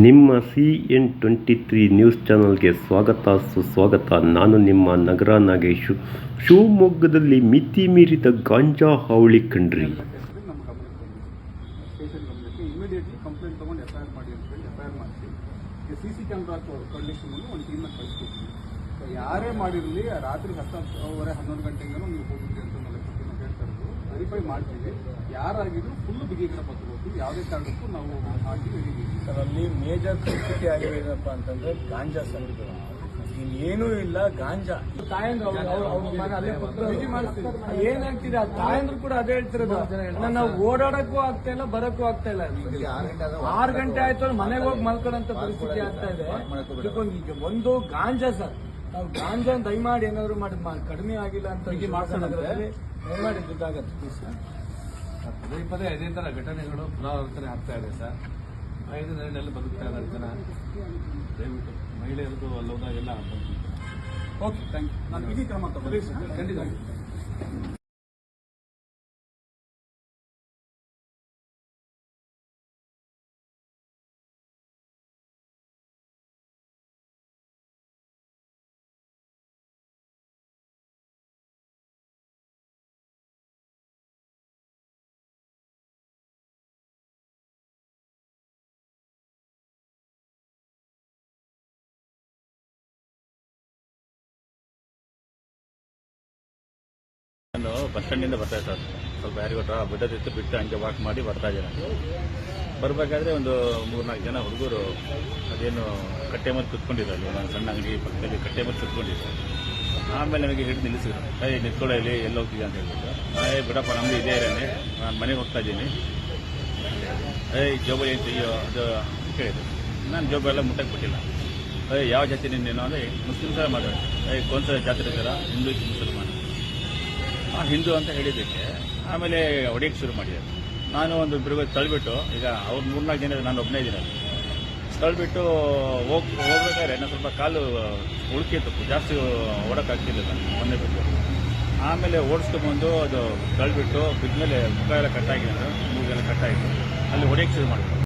ನಿಮ್ಮ C N twenty three news ಚಾನಲ್ಗೆ ಸ್ವಾಗತ, ಸುಸ್ವಾಗತ. ನಾನು ನಿಮ್ಮ ನಗರ ನಾಗೇಶು. ಶಿವಮೊಗ್ಗದಲ್ಲಿ ಮಿತಿ ಮೀರಿದ ಗಾಂಜಾ ಹಾವಳಿ ಕಂಡ್ರಿ. ಯಾರೇ ಮಾಡಿರಲಿ, ರಾತ್ರಿ ಹತ್ತುವರೆ ಹನ್ನೊಂದು ಗಂಟೆಗೆ ನೀವು ಹೋಗಿದ್ರಿ ಅಂತ. ವೆರಿಫೈ ಮಾಡ್ತೀವಿ. ಯಾರಾಗಿದ್ರು ಫುಲ್ ಬಿಗಿಗರ ಪತ್ರಿಕೆ ಯಾವುದೇ ಕಾರಣಕ್ಕೂ ನಾವು ಹಾಕಿ ಅದರಲ್ಲಿ ಸರ್ ಅಲ್ಲಿ ಮೇಜರ್ ಪರಿಸ್ಥಿತಿ ಆಗಿರೋದಪ್ಪ ಅಂತಂದ್ರೆ ಗಾಂಜಾ ಸಂಘಗಳು ಇನ್ನೇನೂ ಇಲ್ಲ ಗಾಂಜಾ. ಏನಾಗ್ತಿದೆ ಆ ತಾಯಂದ್ರು ಕೂಡ ಅದೇ ಹೇಳ್ತಿರೋದು. ನನ್ನ ನಾವು ಓಡಾಡಕ್ಕೂ ಆಗ್ತಾ ಇಲ್ಲ ಬರಕ್ಕೂ ಆಗ್ತಾ ಇಲ್ಲ. ಆರು ಗಂಟೆ ಆಯ್ತು ಅಂದ್ರೆ ಮನೆಗೆ ಹೋಗಿ ಮಲ್ಕೊಳ್ಳೋಂತ ಪರಿಸ್ಥಿತಿ ಆಗ್ತಾ ಇದೆ. ಒಂದು ಗಾಂಜಾ ಸರ್. ನಾವು ಗಾಂಜಾ ದಯಮಾಡಿ ಏನಾದ್ರು ಮಾಡಿ ಕಡಿಮೆ ಆಗಿಲ್ಲ ಅಂತ. ದಯಮಾಡಿ ದುಡ್ಡಾಗತ್ತೆ sir. ಪದೇ ಪದೇ ಅದೇ ಥರ ಘಟನೆಗಳು ಪುನರಾವರ್ತನೆ ಆಗ್ತಾ ಇದೆ ಸರ್. ಐದು ನೆಲೆಯಲ್ಲಿ ಬದುಕ್ತಾ ಇದ್ದಾರೆ ಜನ. ದಯವಿಟ್ಟು ಮಹಿಳೆಯರದು ಅಲ್ಲೋದಾಗೆಲ್ಲ ಓಕೆ ಥ್ಯಾಂಕ್ ಯು ನಾನು ಬಿಗಿ ಕ್ರಮ ತಗೊಂಡು ಖಂಡಿತ. ನಾನು ಬಸ್ ಸ್ಟ್ಯಾಂಡಿಂದ ಬರ್ತಾ ಸರ್ ಸ್ವಲ್ಪ ಯಾರಿಗೂ ಡ್ರಾ ಬಿಡೋದಿತ್ತು ಬಿಟ್ಟು ಹಂಗೆ ವಾಕ್ ಮಾಡಿ ಬರ್ತಾ ಇದ್ದೀನಿ ನಾನು ಬರಬೇಕಾದ್ರೆ ಒಂದು ಮೂರ್ನಾಲ್ಕು ಜನ ಹುಡುಗರು ಅದೇನು ಕಟ್ಟೆ ಮೇಲೆ ಕುತ್ಕೊಂಡಿದ್ದಾರೆ ಒಂದು ಸಣ್ಣ ಅಂಗಡಿ ಪಕ್ಕದಲ್ಲಿ ಕಟ್ಟೆ ಮೇಲೆ ಕುತ್ಕೊಂಡಿದ್ದೆ ಆಮೇಲೆ ನನಗೆ ಹಿಡಿದು ನಿಲ್ಲಿಸಿದ್ರು. ಏಯ್ ನಿಂತ್ಕೊಳ್ಳೋ ಇಲ್ಲಿ, ಎಲ್ಲಿ ಹೋಗ್ತಿದ್ದೆ ಅಂತ ಹೇಳ್ಬಿಟ್ಟು. ಏಯ್ ಬಿಡಪ್ಪ, ನಮ್ದು ಇದೇ ಇರೋನೆ ನಾನು ಮನೆಗೆ ಹೋಗ್ತಾ ಇದ್ದೀನಿ. ಏಯ್ ಜೋಬ ಏನು ತೆಗಿಯೋ ಅದು ಕೇಳಿದ್ರು. ನಾನು ಜೋಬ ಎಲ್ಲ ಮುಟ್ಟಕ್ಕೆ ಬಿಟ್ಟಿಲ್ಲ. ಅಯ್ಯ ಯಾವ ಜಾತಿ ನಿನ್ನೇನು ಅಂದರೆ ಮುಸ್ಲಿಮ್ಸರ ಮಾತಾಡಿ ಏಯ್ ಕೋನ್ಸ ಜಾತ್ರೆ ಇದ್ದಾರೆ ಹಿಂದೂ ಮುಸಲ್ಮಾನ ಹಿಂದೂ ಅಂತ ಹೇಳಿದ್ದಕ್ಕೆ ಆಮೇಲೆ ಹೊಡೆಯಕ್ಕೆ ಶುರು ಮಾಡಿದ್ದಾರೆ ನಾನು ಒಂದು ಇಬ್ಬರಿಗೆ ತಳ್ಬಿಟ್ಟು ಈಗ ಅವ್ರು ಮೂರ್ನಾಲ್ಕು ಜನ ನಾನು ಒಬ್ಬನೇ ಇದ್ದೀನಿ ತಳ್ಬಿಟ್ಟು ಹೋಗ್, ಹೋಗ್ಬೇಕಾದ್ರೆ ನಾನು ಸ್ವಲ್ಪ ಕಾಲು ಉಳ್ಕಿತ್ತು ಜಾಸ್ತಿ ಓಡೋಕ್ಕಾಗ್ತಿಲ್ಲ ನಾನು ಮೊನ್ನೆ ಬಿಟ್ಟು. ಆಮೇಲೆ ಓಡಿಸ್ಕೊಂಡ್ಬಂದು ಅದು ತಳ್ಳಿಬಿಟ್ಟು ಬಿದ್ಮೇಲೆ ಮುಖ ಎಲ್ಲ ಕಟ್ಟಾಗಿದೆ ಮೂಗೆಲ್ಲ ಕಟ್ಟಾಯಿತು ಅಲ್ಲಿ ಹೊಡೆಯಕ್ಕೆ ಶುರು ಮಾಡಿದ್ರು.